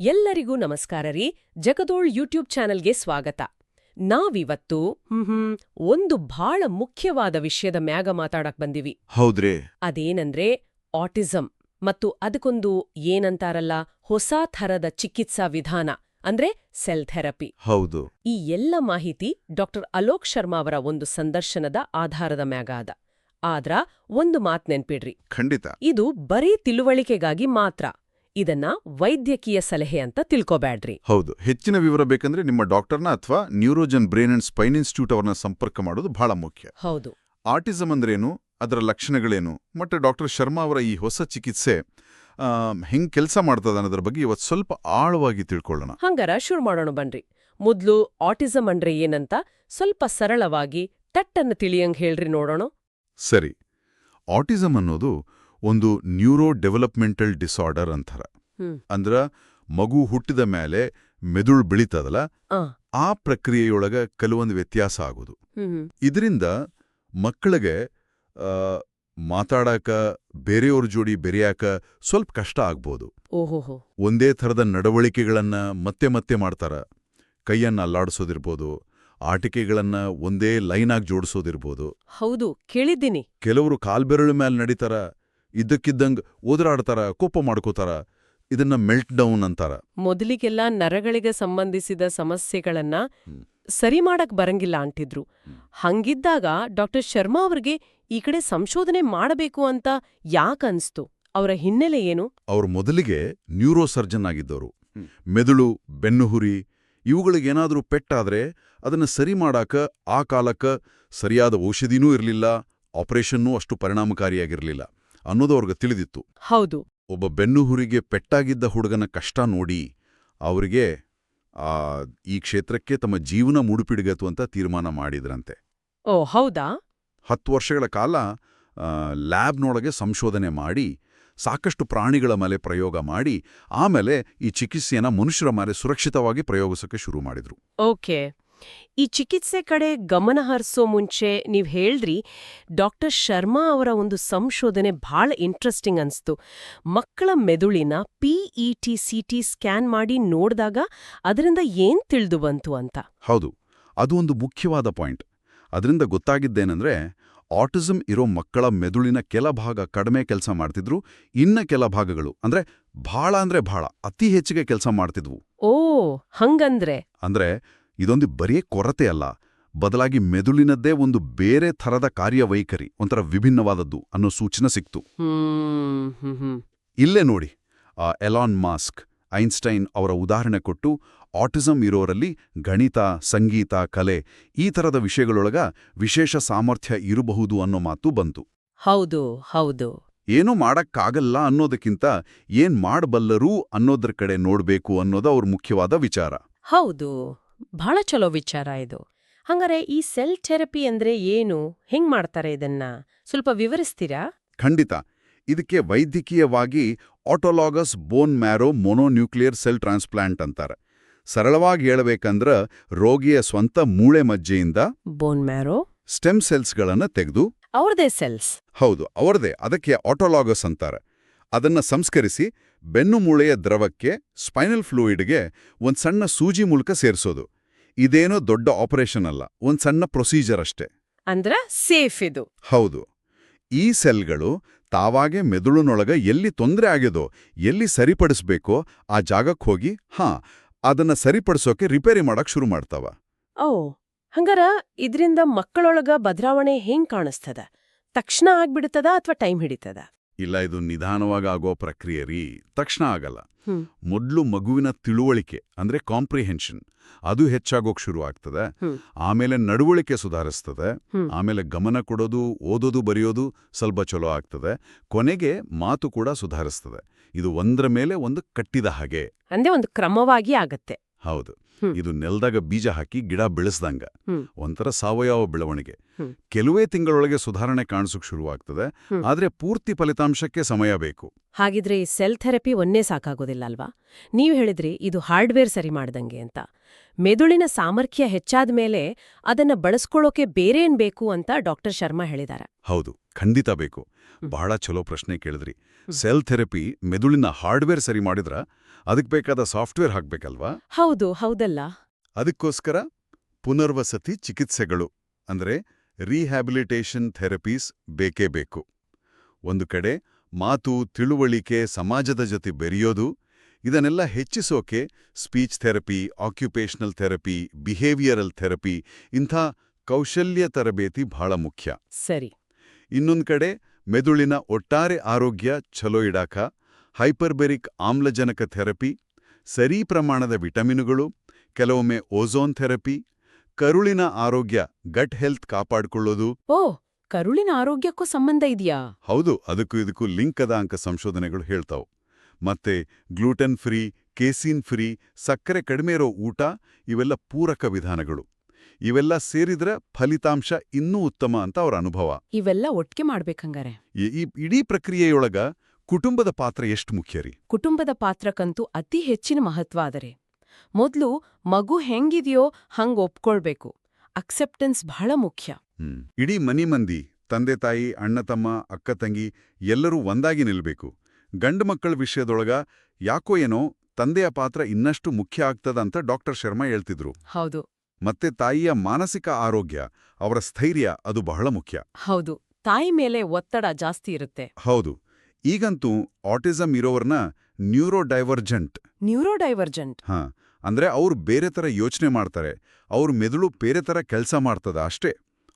ಎಲ್ಲರಿಗೂ ನಮಸ್ಕಾರ ರೀ. ಜಗದೋಳ್ ಯೂಟ್ಯೂಬ್ ಚಾನೆಲ್ಗೆ ಸ್ವಾಗತ. ನಾವಿವತ್ತು ಹ್ಮ್ ಒಂದು ಬಹಳ ಮುಖ್ಯವಾದ ವಿಷಯದ ಮ್ಯಾಗ ಮಾತಾಡಕ್ ಬಂದಿವಿ. ಹೌದ್ರಿ. ಅದೇನಂದ್ರೆ ಆಟಿಸಂ ಮತ್ತು ಅದಕ್ಕೊಂದು ಏನಂತಾರಲ್ಲ ಹೊಸ ಥರದ ಚಿಕಿತ್ಸಾ ವಿಧಾನ ಅಂದ್ರೆ ಸೆಲ್ ಥೆರಪಿ. ಹೌದು. ಈ ಎಲ್ಲ ಮಾಹಿತಿ ಡಾಕ್ಟರ್ ಅಲೋಕ್ ಶರ್ಮಾ ಅವರ ಒಂದು ಸಂದರ್ಶನದ ಆಧಾರದ ಮ್ಯಾಗ ಅದ. ಆದ್ರ ಒಂದು ಮಾತ್ ನೆನ್ಪಿಡ್ರಿ. ಖಂಡಿತ. ಇದು ಬರೀ ತಿಳುವಳಿಕೆಗಾಗಿ ಮಾತ್ರ. ಇದನ್ನ ವೈದ್ಯಕೀಯ ಸಲಹೆ ಅಂತ ತಿಳ್ಕೊಬ್ಯಾಡ್ರಿ. ಹೌದು. ಹೆಚ್ಚಿನ ವಿವರ ಬೇಕಂದ್ರೆ ನಿಮ್ಮ ಡಾಕ್ಟರ್ನ ಅಥವಾ Neurogen brain and spine institute ಅವರನ್ನ ಸಂಪರ್ಕ ಮಾಡೋದು ಬಹಳ ಮುಖ್ಯ. ಹೌದು. ಆಟಿಸಂ ಅಂದ್ರೇನು? ಅದರ ಲಕ್ಷಣಗಳೇನು? ಮತ್ತೆ ಡಾಕ್ಟರ್ ಶರ್ಮಾ ಅವರ ಈ ಹೊಸ ಚಿಕಿತ್ಸೆ ಹೆಂಗೆ ಕೆಲಸ ಮಾಡ್ತದ ಅನ್ನೋದ್ರ ಬಗ್ಗೆ ಇವತ್ತು ಸ್ವಲ್ಪ ಆಳವಾಗಿ ತಿಳ್ಕೊಳ್ಳೋಣ. ಹಂಗಾರ ಶುರು ಮಾಡೋಣ ಬನ್ರಿ. ಮೊದ್ಲು ಆಟಿಸಂ ಅಂದ್ರೆ ಏನಂತ ಸ್ವಲ್ಪ ಸರಳವಾಗಿ ಟಟ್ಟನ್ನ ತಿಳಿಯಂಗ್ ಹೇಳ್ರಿ ನೋಡೋಣ. ಸರಿ. ಆಟಿಸಂ ಅನ್ನೋದು ಒಂದು ನ್ಯೂರೋ ಡೆವಲಪ್ಮೆಂಟಲ್ ಡಿಸಾರ್ಡರ್ ಅಂತಾರ ಅಂದ್ರ ಮಗು ಹುಟ್ಟಿದ ಮೇಲೆ ಮೆದುಳು ಬೆಳೀತದಲ್ಲ ಆ. ಪ್ರಕ್ರಿಯೆಯೊಳಗ ಕೆಲವೊಂದು ವ್ಯತ್ಯಾಸ ಆಗೋದು. ಇದರಿಂದ ಮಕ್ಕಳಿಗೆ ಮಾತಾಡಾಕ ಬೇರೆಯವ್ರ ಜೋಡಿ ಬೆರೆಯಾಕ ಸ್ವಲ್ಪ ಕಷ್ಟ ಆಗ್ಬೋದು. ಒಂದೇ ಥರದ ನಡವಳಿಕೆಗಳನ್ನ ಮತ್ತೆ ಮತ್ತೆ ಮಾಡ್ತಾರ. ಕೈಯನ್ನ ಅಲ್ಲಾಡಿಸೋದಿರ್ಬೋದು ಆಟಿಕೆಗಳನ್ನ ಒಂದೇ ಲೈನ್ ಆಗಿ ಜೋಡಿಸೋದಿರ್ಬೋದು. ಹೌದು ಕೇಳಿದ್ದೀನಿ. ಕೆಲವರು ಕಾಲ್ಬೆರಳು ಮೇಲೆ ನಡೀತಾರ ಇದ್ದಕ್ಕಿದ್ದಂಗ್ ಓದರಾಡ್ತಾರ ಕೋಪ ಮಾಡ್ಕೋತಾರ ಇದನ್ನ ಮೆಲ್ಟ್ ಡೌನ್ ಅಂತಾರ. ಮೊದಲಿಗೆಲ್ಲ ನರಗಳಿಗೆ ಸಂಬಂಧಿಸಿದ ಸಮಸ್ಯೆಗಳನ್ನ. ಸರಿ ಮಾಡಕ್ ಬರಂಗಿಲ್ಲ ಅಂತಿದ್ರು. ಹಂಗಿದ್ದಾಗ ಡಾಕ್ಟರ್ ಶರ್ಮಾ ಅವ್ರಿಗೆ ಈ ಕಡೆ ಸಂಶೋಧನೆ ಮಾಡಬೇಕು ಅಂತ ಯಾಕನ್ಸ್ತು ಅವರ ಹಿನ್ನೆಲೆ ಏನು? ಅವ್ರು ಮೊದಲಿಗೆ ನ್ಯೂರೋ ಸರ್ಜನ್ ಆಗಿದ್ದವರು. ಮೆದುಳು ಬೆನ್ನುಹುರಿ ಇವುಗಳಿಗೇನಾದ್ರೂ ಪೆಟ್ಟಾದ್ರೆ ಅದನ್ನ ಸರಿ ಮಾಡಾಕ ಆ ಕಾಲಕ್ಕ ಸರಿಯಾದ ಔಷಧಿನೂ ಇರಲಿಲ್ಲ ಆಪರೇಷನ್ನೂ ಅಷ್ಟು ಪರಿಣಾಮಕಾರಿಯಾಗಿರಲಿಲ್ಲ. ಅನ್ನೋದು ಅವ್ರಿಗೆ ತಿಳಿದಿತ್ತು. ಹೌದು. ಒಬ್ಬ ಬೆನ್ನುಹುರಿಗೆ ಪೆಟ್ಟಾಗಿದ್ದ ಹುಡುಗನ ಕಷ್ಟ ನೋಡಿ ಅವರಿಗೆ ಆ ಈ ಕ್ಷೇತ್ರಕ್ಕೆ ತಮ್ಮ ಜೀವನ ಮುಡುಪಿಡಿಗತು ಅಂತ ತೀರ್ಮಾನ ಮಾಡಿದ್ರಂತೆ. ಓ ಹೌದಾ? ಹತ್ತು ವರ್ಷಗಳ ಕಾಲ ಲ್ಯಾಬ್ನೊಳಗೆ ಸಂಶೋಧನೆ ಮಾಡಿ ಸಾಕಷ್ಟು ಪ್ರಾಣಿಗಳ ಮೇಲೆ ಪ್ರಯೋಗ ಮಾಡಿ ಆಮೇಲೆ ಈ ಚಿಕಿತ್ಸೆಯನ್ನ ಮನುಷ್ಯರ ಮೇಲೆ ಸುರಕ್ಷಿತವಾಗಿ ಪ್ರಯೋಗಿಸೋಕೆ ಶುರು ಮಾಡಿದ್ರು. ಓಕೆ. ಈ ಚಿಕಿತ್ಸೆ ಕಡೆ ಗಮನ ಹರಿಸೋ ಮುಂಚೆ ನೀವು ಹೇಳಿದ್ರಿ ಡಾಕ್ಟರ್ ಶರ್ಮಾ ಅವರ ಒಂದು ಸಂಶೋಧನೆ ಭಾಳ ಇಂಟ್ರೆಸ್ಟಿಂಗ್ ಅನಿಸ್ತು. ಮಕ್ಕಳ ಮೆದುಳಿನ P E T C T scan ಮಾಡಿ ನೋಡಿದಾಗ ಅದರಿಂದ ಏನ್ ತಿಳಿದು ಬಂತು ಅಂತ. ಹೌದು ಅದು ಒಂದು ಮುಖ್ಯವಾದ ಪಾಯಿಂಟ್. ಅದರಿಂದ ಗೊತ್ತಾಗಿದ್ದೇನೆಂದ್ರೆ ಆಟಿಸಂ ಇರೋ ಮಕ್ಕಳ ಮೆದುಳಿನ ಕೆಲ ಭಾಗ ಕಡಿಮೆ ಕೆಲಸ ಮಾಡ್ತಿದ್ರು ಇನ್ನ ಕೆಲ ಭಾಗಗಳು ಅಂದ್ರೆ ಭಾಳ ಅಂದ್ರೆ ಭಾಳ ಅತಿ ಹೆಚ್ಚಿಗೆ ಕೆಲಸ ಮಾಡ್ತಿದ್ವು. ಓ ಹಂಗಂದ್ರೆ? ಅಂದ್ರೆ ಇದೊಂದು ಬರೀ ಕೊರತೆ ಅಲ್ಲ ಬದಲಾಗಿ ಮೆದುಳಿನದ್ದೇ ಒಂದು ಬೇರೆ ಥರದ ಕಾರ್ಯವೈಖರಿ ಒಂಥರ ವಿಭಿನ್ನವಾದದ್ದು ಅನ್ನೋ ಸೂಚನೆ ಸಿಕ್ತು. ಇಲ್ಲೇ ನೋಡಿ ಆ ಎಲಾನ್ ಮಾಸ್ಕ್ ಐನ್ಸ್ಟೈನ್ ಅವರ ಉದಾಹರಣೆ ಕೊಟ್ಟು ಆಟಿಸಂ ಇರೋರಲ್ಲಿ ಗಣಿತ ಸಂಗೀತ ಕಲೆ ಈ ಥರದ ವಿಷಯಗಳೊಳಗ ವಿಶೇಷ ಸಾಮರ್ಥ್ಯ ಇರಬಹುದು ಅನ್ನೋ ಮಾತು ಬಂತು. ಹೌದು ಹೌದು. ಏನೂ ಮಾಡಕ್ಕಾಗಲ್ಲ ಅನ್ನೋದಕ್ಕಿಂತ ಏನ್ ಮಾಡಬಲ್ಲರೂ ಅನ್ನೋದ್ರ ಕಡೆ ನೋಡ್ಬೇಕು ಅನ್ನೋದು ಅವ್ರ ಮುಖ್ಯವಾದ ವಿಚಾರ. ಹೌದು. ಬಹಳ ಚಲೋ ವಿಚಾರ ಇದು. ಹಂಗಾರೆ ಈ ಸೆಲ್ ಥೆರಪಿ ಅಂದ್ರೆ ಏನು? ಹೆಂಗ್ ಮಾಡ್ತಾರೆ ಇದನ್ನ? ಸ್ವಲ್ಪ ವಿವರಿಸ್ತೀರಾ? ಖಂಡಿತ. ಇದಕ್ಕೆ ವೈದ್ಯಕೀಯವಾಗಿ autologous bone marrow mononuclear cell transplant ಅಂತಾರೆ. ಸರಳವಾಗಿ ಹೇಳಬೇಕಂದ್ರ ರೋಗಿಯ ಸ್ವಂತ ಮೂಳೆ ಮಜ್ಜೆಯಿಂದ ಬೋನ್ ಮ್ಯಾರೋ? ಸ್ಟೆಮ್ ಸೆಲ್ಸ್ಗಳನ್ನ ತೆಗೆದು ಅವರದೇ ಸೆಲ್ಸ್. ಹೌದು ಅವರದೇ ಅದಕ್ಕೆ ಆಟೋಲಾಗಸ್ ಅಂತಾರೆ. ಅದನ್ನ ಸಂಸ್ಕರಿಸಿ ಬೆನ್ನು ಮೂಳೆಯ ದ್ರವಕ್ಕೆ ಸ್ಪೈನಲ್ ಫ್ಲೂಯಿಡ್ಗೆ ಒಂದು ಸಣ್ಣ ಸೂಜಿ ಮೂಲಕ ಸೇರಿಸೋದು. ಇದೇನೋ ದೊಡ್ಡ ಆಪರೇಷನ್ ಅಲ್ಲ ಒಂದು ಸಣ್ಣ ಪ್ರೊಸೀಜರ್ ಅಷ್ಟೇ. ಅಂದ್ರ ಸೇಫ್ ಇದು. ಹೌದು. ಈ ಸೆಲ್ಗಳು ತಾವಾಗೆ ಮೆದುಳಿನೊಳಗ ಎಲ್ಲಿ ತೊಂದರೆ ಆಗ್ಯದೋ ಎಲ್ಲಿ ಸರಿಪಡಿಸ್ಬೇಕೋ ಆ ಜಾಗಕ್ಕೆ ಹೋಗಿ ಹಾ ಅದನ್ನ ಸರಿಪಡಿಸೋಕೆ ರಿಪೇರಿ ಮಾಡಕ್ ಶುರು ಮಾಡ್ತಾವ. ಓ ಹಂಗಾರ ಇದರಿಂದ ಮಕ್ಕಳೊಳಗ ಬದಲಾವಣೆ ಹೆಂಗ್ ಕಾಣಿಸ್ತದ? ತಕ್ಷಣ ಆಗ್ಬಿಡ್ತದ ಅಥವಾ ಟೈಮ್ ಹಿಡಿತದ? ಇಲ್ಲ ಇದು ನಿಧಾನವಾಗಿ ಆಗೋ ಪ್ರಕ್ರಿಯೆ ರೀ. ತಕ್ಷಣ ಆಗಲ್ಲ. ಮೊದಲು ಮಗುವಿನ ತಿಳುವಳಿಕೆ ಅಂದ್ರೆ ಕಾಂಪ್ರಿಹೆನ್ಷನ್ ಅದು ಹೆಚ್ಚಾಗೋಕ್ ಶುರು ಆಗ್ತದೆ. ಆಮೇಲೆ ನಡವಳಿಕೆ ಸುಧಾರಿಸ್ತದೆ. ಆಮೇಲೆ ಗಮನ ಕೊಡೋದು ಓದೋದು ಬರೆಯೋದು ಸ್ವಲ್ಪ ಚಲೋ ಆಗ್ತದೆ. ಕೊನೆಗೆ ಮಾತು ಕೂಡ ಸುಧಾರಿಸ್ತದೆ. ಇದು ಒಂದ್ರ ಮೇಲೆ ಒಂದು ಕಟ್ಟಿದ ಹಾಗೆ. ಅಂದ್ರೆ ಒಂದು ಕ್ರಮವಾಗಿ ಆಗತ್ತೆ. ಹೌದು. ಇದು ನೆಲದಾಗ ಬೀಜ ಹಾಕಿ ಗಿಡ ಬೆಳೆಸ್ದಂಗ. ಒಂಥರ ಸಾವಯವ ಬೆಳವಣಿಗೆ. ಕೆಲವೇ ತಿಂಗಳೊಳಗೆ ಸುಧಾರಣೆ ಕಾಣಿಸೋಕ್ ಶುರುವಾಗ್ತದೆ. ಆದ್ರೆ ಪೂರ್ತಿ ಫಲಿತಾಂಶಕ್ಕೆ ಸಮಯ ಬೇಕು. ಹಾಗಿದ್ರೆ ಈ ಸೆಲ್ ಥೆರಪಿ ಒಂದೇ ಸಾಕಾಗೋದಿಲ್ಲ ಅಲ್ವಾ ನೀವು ಹೇಳಿದ್ರಿ ಇದು ಹಾರ್ಡ್ವೇರ್ ಸರಿ ಮಾಡ್ದಂಗೆ ಅಂತ. ಮೆದುಳಿನ ಸಾಮರ್ಥ್ಯ ಹೆಚ್ಚಾದ ಮೇಲೆ ಅದನ್ನ ಬಳಸ್ಕೊಳ್ಳೋಕೆ ಬೇರೇನ್ ಬೇಕು ಅಂತ ಡಾಕ್ಟರ್ ಶರ್ಮಾ ಹೇಳಿದಾರ. ಹೌದು ಖಂಡಿತ ಬೇಕು. ಬಹಳ ಚಲೋ ಪ್ರಶ್ನೆ ಕೇಳಿದ್ರಿ. ಸೆಲ್ ಥೆರಪಿ ಮೆದುಳಿನ ಹಾರ್ಡ್ವೇರ್ ಸರಿ ಮಾಡಿದ್ರ ಅದಕ್ಕೆ ಬೇಕಾದ ಸಾಫ್ಟ್ವೇರ್ ಹಾಕ್ಬೇಕಲ್ವಾ? ಹೌದು ಹೌದಲ್ಲ ಅದಕ್ಕೋಸ್ಕರ ಪುನರ್ವಸತಿ ಚಿಕಿತ್ಸೆಗಳು ಅಂದ್ರೆ ರೀಹ್ಯಾಬಿಲಿಟೇಷನ್ ಥೆರಪೀಸ್ ಬೇಕೇ ಬೇಕು. ಒಂದು ಕಡೆ ಮಾತು ತಿಳುವಳಿಕೆ ಸಮಾಜದ ಜೊತೆ ಬೆರೆಯೋದು ಇದನ್ನೆಲ್ಲ ಹೆಚ್ಚಿಸೋಕೆ speech therapy occupational therapy behavioural therapy ಇಂಥ ಕೌಶಲ್ಯ ತರಬೇತಿ ಬಹಳ ಮುಖ್ಯ. ಸರಿ. ಇನ್ನೊಂದು ಕಡೆ ಮೆದುಳಿನ ಒಟ್ಟಾರೆ ಆರೋಗ್ಯ ಛಲೋ ಇಡಾಕ ಹೈಪರ್ಬೆರಿಕ್ ಆಮ್ಲಜನಕ ಥೆರಪಿ ಸರಿ ಪ್ರಮಾಣದ ವಿಟಮಿನುಗಳು ಕೆಲವೊಮ್ಮೆ ಓಝೋನ್ ಥೆರಪಿ ಕರುಳಿನ ಆರೋಗ್ಯ ಗಟ್ ಹೆಲ್ತ್ ಕಾಪಾಡಿಕೊಳ್ಳೋದು. ಓ ಕರುಳಿನ ಆರೋಗ್ಯಕ್ಕೂ ಸಂಬಂಧ ಇದೆಯಾ? ಹೌದು ಅದಕ್ಕೂ ಇದಕ್ಕೂ ಲಿಂಕ್ ಅದ ಅಂಕ ಸಂಶೋಧನೆಗಳು ಹೇಳ್ತಾವು. ಮತ್ತೆ ಗ್ಲೂಟೆನ್ ಫ್ರೀ ಕೇಸೀನ್ ಫ್ರೀ ಸಕ್ಕರೆ ಕಡಿಮೆ ಇರೋ ಊಟ ಇವೆಲ್ಲ ಪೂರಕ ವಿಧಾನಗಳು. ಇವೆಲ್ಲ ಸೇರಿದ್ರೆ ಫಲಿತಾಂಶ ಇನ್ನೂ ಉತ್ತಮ ಅಂತ ಅವರ ಅನುಭವ. ಇವೆಲ್ಲ ಒಟ್ಟಿಗೆ ಮಾಡ್ಬೇಕಂಗಾರೆ. ಈ ಈ ಇಡೀ ಪ್ರಕ್ರಿಯೆಯೊಳಗ ಕುಟುಂಬದ ಪಾತ್ರ ಎಷ್ಟು ಮುಖ್ಯ ರೀ? ಕುಟುಂಬದ ಪಾತ್ರಕ್ಕಂತೂ ಅತಿ ಹೆಚ್ಚಿನ ಮಹತ್ವ ಆದರೆ. ಮೊದ್ಲು ಮಗು ಹೆಂಗಿದೆಯೋ ಹಂಗ್ ಒಪ್ಕೊಳ್ಬೇಕು. ಅಕ್ಸೆಪ್ಟೆನ್ಸ್ ಬಹಳ ಮುಖ್ಯ. ಇಡೀ ಮನಿ ಮಂದಿ ತಂದೆ ತಾಯಿ ಅಣ್ಣ ತಮ್ಮ ಅಕ್ಕ ತಂಗಿ ಎಲ್ಲರೂ ಒಂದಾಗಿ ನಿಲ್ಬೇಕು. ಗಂಡು ಮಕ್ಕಳ ವಿಷಯದೊಳಗ ಯಾಕೋ ಏನೋ ತಂದೆಯ ಪಾತ್ರ ಇನ್ನಷ್ಟು ಮುಖ್ಯ ಆಗ್ತದ ಅಂತ ಡಾಕ್ಟರ್ ಶರ್ಮಾ ಹೇಳ್ತಿದ್ರು. ಹೌದು. ಮತ್ತೆ ತಾಯಿಯ ಮಾನಸಿಕ ಆರೋಗ್ಯ ಅವರ ಸ್ಥೈರ್ಯ ಅದು ಬಹಳ ಮುಖ್ಯ. ಹೌದು. ತಾಯಿ ಮೇಲೆ ಒತ್ತಡ ಜಾಸ್ತಿ ಇರುತ್ತೆ. ಹೌದು. ಈಗಂತೂ ಆಟಿಸಂ ಇರೋವರ್ನ ನ್ಯೂರೋ ಡೈವರ್ಜೆಂಟ್ ನ್ಯೂರೋಡೈವರ್ಜೆಂಟ್. ಹಾ. ಅಂದ್ರೆ ಅವರು ಬೇರೆ ಥರ ಯೋಚನೆ ಮಾಡ್ತಾರೆ. ಅವ್ರ ಮೆದುಳು ಬೇರೆ ಥರ ಕೆಲಸ ಮಾಡ್ತದ ಅಷ್ಟೇ.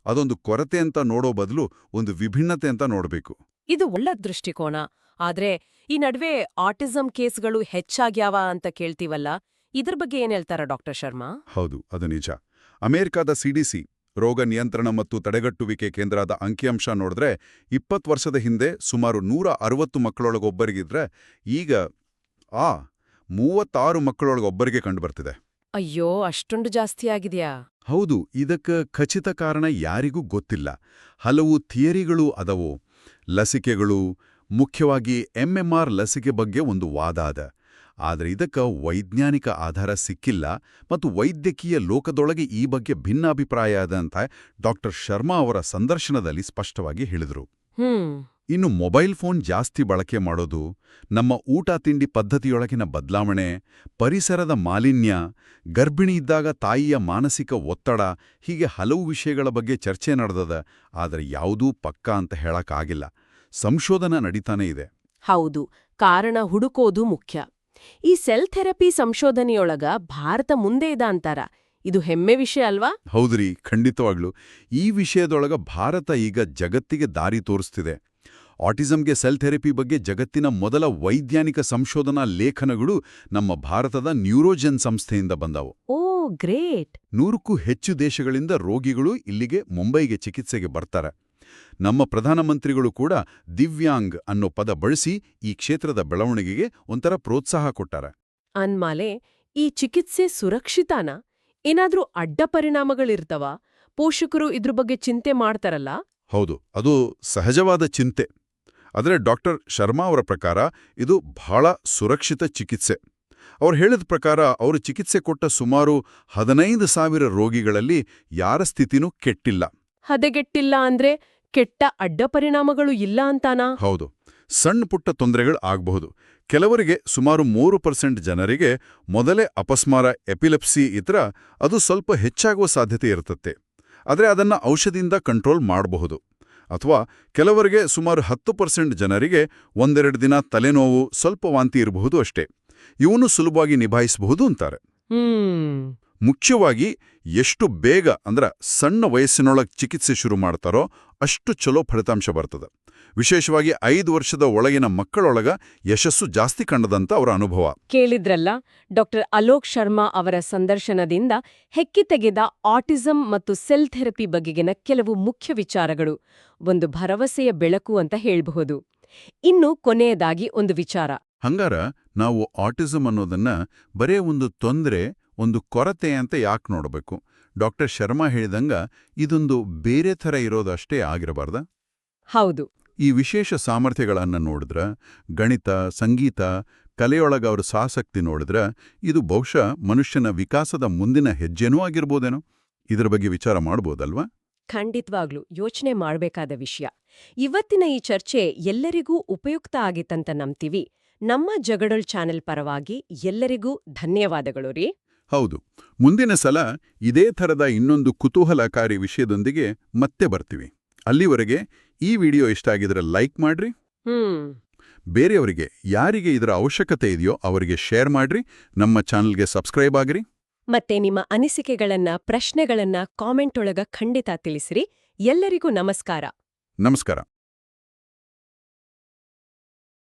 ಅದೊಂದು ಕೊರತೆ ಅಂತ ನೋಡೋ ಬದಲು ಒಂದು ವಿಭಿನ್ನತೆ ಅಂತ ನೋಡಬೇಕು. ಇದು ಒಳ್ಳೆ ದೃಷ್ಟಿಕೋನ. ಆದ್ರೆ ಈ ನಡುವೆ ಆಟಿಸಂ ಕೇಸ್ಗಳು ಹೆಚ್ಚಾಗ್ಯಾವ ಅಂತ ಕೇಳ್ತೀವಲ್ಲ ಇದ್ರ ಬಗ್ಗೆ ಏನ್ ಹೇಳ್ತಾರ ಡಾಕ್ಟರ್ ಶರ್ಮಾ? ಹೌದು ಅದು ನಿಜ. ಅಮೆರಿಕಾದ ಸಿಡಿಸಿ ರೋಗ ನಿಯಂತ್ರಣ ಮತ್ತು ತಡೆಗಟ್ಟುವಿಕೆ ಕೇಂದ್ರದ ಅಂಕಿಅಂಶ ನೋಡಿದ್ರೆ ಇಪ್ಪತ್ತು ವರ್ಷದ ಹಿಂದೆ ಸುಮಾರು ನೂರ ಅರವತ್ತು ಮಕ್ಕಳೊಳಗೊಬ್ಬರಿಗಿದ್ರೆ ಈಗ ಆ ಮೂವತ್ತಾರು ಮಕ್ಕಳೊಳಗೊಬ್ಬರಿಗೆ ಕಂಡುಬರ್ತಿದೆ ಅಯ್ಯೋ ಅಷ್ಟೊಂದು ಜಾಸ್ತಿ ಆಗಿದೆಯಾ? ಹೌದು ಇದಕ್ಕ ಖಚಿತ ಕಾರಣ ಯಾರಿಗೂ ಗೊತ್ತಿಲ್ಲ. ಹಲವು ಥಿಯರಿಗಳು ಅದವು. ಲಸಿಕೆಗಳು ಮುಖ್ಯವಾಗಿ ಎಂಎಂಆರ್ ಲಸಿಕೆ ಬಗ್ಗೆ ಒಂದು ವಾದ ಅದ. ಆದರೆ ಇದಕ್ಕ ವೈಜ್ಞಾನಿಕ ಆಧಾರ ಸಿಕ್ಕಿಲ್ಲ ಮತ್ತು ವೈದ್ಯಕೀಯ ಲೋಕದೊಳಗೆ ಈ ಬಗ್ಗೆ ಭಿನ್ನಾಭಿಪ್ರಾಯ ಅದ ಅಂತ ಡಾಕ್ಟರ್ ಶರ್ಮಾ ಅವರ ಸಂದರ್ಶನದಲ್ಲಿ ಸ್ಪಷ್ಟವಾಗಿ ಹೇಳಿದರು. ಹ್ಮ್. ಇನ್ನು ಮೊಬೈಲ್ ಫೋನ್ ಜಾಸ್ತಿ ಬಳಕೆ ಮಾಡೋದು ನಮ್ಮ ಊಟ ತಿಂಡಿ ಪದ್ಧತಿಯೊಳಗಿನ ಬದಲಾವಣೆ ಪರಿಸರದ ಮಾಲಿನ್ಯ ಗರ್ಭಿಣಿ ಇದ್ದಾಗ ತಾಯಿಯ ಮಾನಸಿಕ ಒತ್ತಡ ಹೀಗೆ ಹಲವು ವಿಷಯಗಳ ಬಗ್ಗೆ ಚರ್ಚೆ ನಡೆದದ ಆದರೆ ಯಾವುದೂ ಪಕ್ಕಾ ಅಂತ ಹೇಳಕ್ಕಾಗಿಲ್ಲ. ಸಂಶೋಧನ ನಡೀತಾನೇ ಇದೆ. ಹೌದು ಕಾರಣ ಹುಡುಕೋದು ಮುಖ್ಯ. ಈ ಸೆಲ್ ಥೆರಪಿ ಸಂಶೋಧನೆಯೊಳಗ ಭಾರತ ಮುಂದೆ ಇದ ಅಂತಾರ. ಇದು ಹೆಮ್ಮೆ ವಿಷಯ ಅಲ್ವಾ? ಹೌದ್ರಿ ಖಂಡಿತವಾಗ್ಲು. ಈ ವಿಷಯದೊಳಗ ಭಾರತ ಈಗ ಜಗತ್ತಿಗೆ ದಾರಿ ತೋರಿಸ್ತಿದೆ. ಆಟಿಸಂಗೆ ಸೆಲ್ ಥೆರಪಿ ಬಗ್ಗೆ ಜಗತ್ತಿನ ಮೊದಲ ವೈಜ್ಞಾನಿಕ ಸಂಶೋಧನಾ ಲೇಖನಗಳು ನಮ್ಮ ಭಾರತದ ನ್ಯೂರೋಜೆನ್ ಸಂಸ್ಥೆಯಿಂದ ಬಂದವು. Oh great. ನೂರಕ್ಕೂ ಹೆಚ್ಚು ದೇಶಗಳಿಂದ ರೋಗಿಗಳು ಇಲ್ಲಿಗೆ ಮುಂಬೈಗೆ ಚಿಕಿತ್ಸೆಗೆ ಬರ್ತಾರೆ. ನಮ್ಮ ಪ್ರಧಾನಮಂತ್ರಿಗಳು ಕೂಡ ದಿವ್ಯಾಂಗ್ ಅನ್ನೋ ಪದ ಬಳಸಿ ಈ ಕ್ಷೇತ್ರದ ಬೆಳವಣಿಗೆಗೆ ಒಂಥರ ಪ್ರೋತ್ಸಾಹ ಕೊಟ್ಟಾರೆ. ಅನ್ಮಾಲೆ ಈ ಚಿಕಿತ್ಸೆ ಸುರಕ್ಷಿತಾನ? ಏನಾದ್ರೂ ಅಡ್ಡ ಪರಿಣಾಮಗಳಿರ್ತವ? ಪೋಷಕರು ಇದ್ರ ಬಗ್ಗೆ ಚಿಂತೆ ಮಾಡ್ತಾರಲ್ಲ? ಹೌದು ಅದು ಸಹಜವಾದ ಚಿಂತೆ. ಆದರೆ ಡಾಕ್ಟರ್ ಶರ್ಮಾ ಅವರ ಪ್ರಕಾರ ಇದು ಬಹಳ ಸುರಕ್ಷಿತ ಚಿಕಿತ್ಸೆ. ಅವರು ಹೇಳಿದ ಪ್ರಕಾರ ಅವರು ಚಿಕಿತ್ಸೆ ಕೊಟ್ಟ ಸುಮಾರು ಹದಿನೈದು ಸಾವಿರ ರೋಗಿಗಳಲ್ಲಿ ಯಾರ ಸ್ಥಿತಿನೂ ಕೆಟ್ಟಿಲ್ಲ. ಹದಗೆಟ್ಟಿಲ್ಲ ಅಂದ್ರೆ ಕೆಟ್ಟ ಅಡ್ಡ ಪರಿಣಾಮಗಳು ಇಲ್ಲ ಅಂತಾನಾ? ಹೌದು. ಸಣ್ಣ ಪುಟ್ಟ ತೊಂದರೆಗಳು ಆಗಬಹುದು. ಕೆಲವರಿಗೆ ಸುಮಾರು ಮೂರು ಪರ್ಸೆಂಟ್ ಜನರಿಗೆ ಮೊದಲೇ ಅಪಸ್ಮಾರ ಎಪಿಲೆಪ್ಸಿ ಇತರ ಅದು ಸ್ವಲ್ಪ ಹೆಚ್ಚಾಗುವ ಸಾಧ್ಯತೆ ಇರುತ್ತೆ ಆದರೆ ಅದನ್ನ ಔಷಧಿಯಿಂದ ಕಂಟ್ರೋಲ್ ಮಾಡಬಹುದು. ಅಥವಾ ಕೆಲವರಿಗೆ ಸುಮಾರು ಹತ್ತು ಪರ್ಸೆಂಟ್ ಜನರಿಗೆ ಒಂದೆರಡು ದಿನ ತಲೆನೋವು ಸ್ವಲ್ಪ ವಾಂತಿ ಇರಬಹುದು ಅಷ್ಟೇ. ಇವನು ಸುಲಭವಾಗಿ ನಿಭಾಯಿಸಬಹುದು ಅಂತಾರೆ. ಮುಖ್ಯವಾಗಿ ಎಷ್ಟು ಬೇಗ ಅಂದ್ರೆ ಸಣ್ಣ ವಯಸ್ಸಿನೊಳಗೆ ಚಿಕಿತ್ಸೆ ಶುರು ಮಾಡ್ತಾರೋ ಅಷ್ಟು ಚಲೋ ಫಲಿತಾಂಶ ಬರ್ತದೆ. ವಿಶೇಷವಾಗಿ ಐದು ವರ್ಷದ ಒಳಗಿನ ಮಕ್ಕಳೊಳಗ ಯಶಸ್ಸು ಜಾಸ್ತಿ ಕಂಡದಂತ ಅವರ ಅನುಭವ. ಕೇಳಿದ್ರಲ್ಲ ಡಾಕ್ಟರ್ ಅಲೋಕ್ ಶರ್ಮಾ ಅವರ ಸಂದರ್ಶನದಿಂದ ಹೆಕ್ಕಿ ತೆಗೆದ ಆಟಿಸಂ ಮತ್ತು ಸೆಲ್ ಥೆರಪಿ ಬಗೆಗಿನ ಕೆಲವು ಮುಖ್ಯ ವಿಚಾರಗಳು ಒಂದು ಭರವಸೆಯ ಬೆಳಕು ಅಂತ ಹೇಳಬಹುದು. ಇನ್ನು ಕೊನೆಯದಾಗಿ ಒಂದು ವಿಚಾರ. ಹಂಗಾರ ನಾವು ಆಟಿಸಂ ಅನ್ನೋದನ್ನ ಬರೇ ಒಂದು ತೊಂದರೆ ಒಂದು ಕೊರತೆ ಅಂತ ಯಾಕೆ ನೋಡಬೇಕು? ಡಾಕ್ಟರ್ ಶರ್ಮಾ ಹೇಳಿದಂಗ ಇದೊಂದು ಬೇರೆ ಥರ ಇರೋದಷ್ಟೇ ಆಗಿರಬಾರ್ದ? ಹೌದು. ಈ ವಿಶೇಷ ಸಾಮರ್ಥ್ಯಗಳನ್ನು ನೋಡಿದ್ರೆ ಗಣಿತ ಸಂಗೀತ ಕಲೆಯೊಳಗ ಅವರ ಸಾಸಕ್ತಿ ನೋಡಿದ್ರೆ ಇದು ಬಹುಶಃ ಮನುಷ್ಯನ ವಿಕಾಸದ ಮುಂದಿನ ಹೆಜ್ಜೆನೂ ಆಗಿರ್ಬೋದೇನೋ? ಇದರ ಬಗ್ಗೆ ವಿಚಾರ ಮಾಡ್ಬೋದಲ್ವಾ? ಖಂಡಿತವಾಗ್ಲೂ. ಯೋಚನೆ ಮಾಡಬೇಕಾದ ವಿಷಯ. ಇವತ್ತಿನ ಈ ಚರ್ಚೆ ಎಲ್ಲರಿಗೂ ಉಪಯುಕ್ತ ಆಗಿತ್ತಂತ ನಂಬ್ತೀವಿ. ನಮ್ಮ ಜಗಡೊಳ್ ಚಾನೆಲ್ ಪರವಾಗಿ ಎಲ್ಲರಿಗೂ ಧನ್ಯವಾದಗಳು ರೀ. ಹೌದು. ಮುಂದಿನ ಸಲ ಇದೇ ಥರದ ಇನ್ನೊಂದು ಕುತೂಹಲಕಾರಿ ವಿಷಯದೊಂದಿಗೆ ಮತ್ತೆ ಬರ್ತೀವಿ. ಅಲ್ಲಿವರೆಗೆ ಈ ವಿಡಿಯೋ ಇಷ್ಟ ಆಗಿದ್ರೆ ಲೈಕ್ ಮಾಡ್ರಿ. ಹ್ಮ್. ಬೇರೆಯವರಿಗೆ ಯಾರಿಗೆ ಇದರ ಅವಶ್ಯಕತೆ ಇದೆಯೋ ಅವರಿಗೆ ಶೇರ್ ಮಾಡ್ರಿ. ನಮ್ಮ ಚಾನಲ್ಗೆ ಸಬ್ಸ್ಕ್ರೈಬ್ ಆಗ್ರಿ. ಮತ್ತೆ ನಿಮ್ಮ ಅನಿಸಿಕೆಗಳನ್ನ ಪ್ರಶ್ನೆಗಳನ್ನ ಕಾಮೆಂಟ್ ಒಳಗ ಖಂಡಿತ ತಿಳಿಸಿರಿ. ಎಲ್ಲರಿಗೂ ನಮಸ್ಕಾರ. ನಮಸ್ಕಾರ.